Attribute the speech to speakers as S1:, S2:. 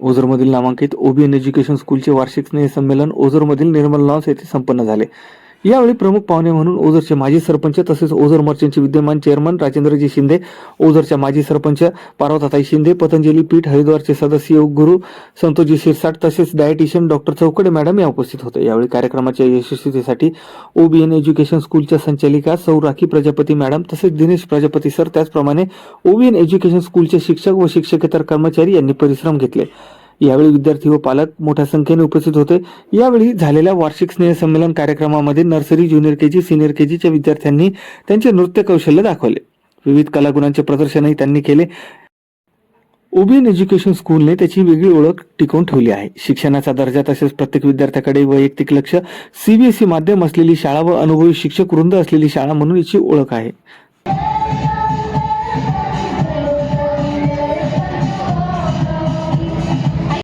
S1: ओझरमधील नामांकित ओबीएन एज्युकेशन स्कूलचे वार्षिक स्नेहसंमेलन ओझरमधील निर्मल लॉन्स येथे संपन्न झाले. यावेळी प्रमुख पाहुणे म्हणून ओझरचे माजी सरपंच तसेच ओझर मर्चंटचे विद्यमान चेअरमन राजेंद्रजी शिंदे ओझरच्या माजी सरपंच पार्वताताई शिंदे पतंजली पीठ हरिद्वारचे सदस्य योग गुरु संतोषजी शिरसाट तसेच डायटिशियन डॉक्टर चौकडे मॅडम या उपस्थित होते. यावेळी कार्यक्रमाच्या यशस्वीतेसाठी ओबीएन एज्युकेशन स्कूलच्या संचालिका सौ राखी प्रजापती मॅडम तसेच दिनेश प्रजापती सर त्याचप्रमाणे ओबीएन एज्युकेशन स्कूलचे शिक्षक व शिक्षकेतर कर्मचारी यांनी परिश्रम घेतले. यावेळी विद्यार्थी व पालक मोठ्या संख्येने उपस्थित होते. यावेळी झालेल्या वार्षिक स्नेह संमेलन कार्यक्रमामध्ये नर्सरी ज्युनियर केजी सिनियर केजीच्या विद्यार्थ्यांनी त्यांचे नृत्य कौशल्य दाखवले. विविध कलागुणांचे प्रदर्शनही त्यांनी केले. ओबीएन एज्युकेशन स्कूलने त्याची वेगळी ओळख टिकवून ठेवली आहे. शिक्षणाचा दर्जा तसेच प्रत्येक विद्यार्थ्याकडे वैयक्तिक लक्ष सीबीएसई माध्यम असलेली शाळा व अनुभवी शिक्षक वृंद असलेली शाळा म्हणून याची ओळख आहे.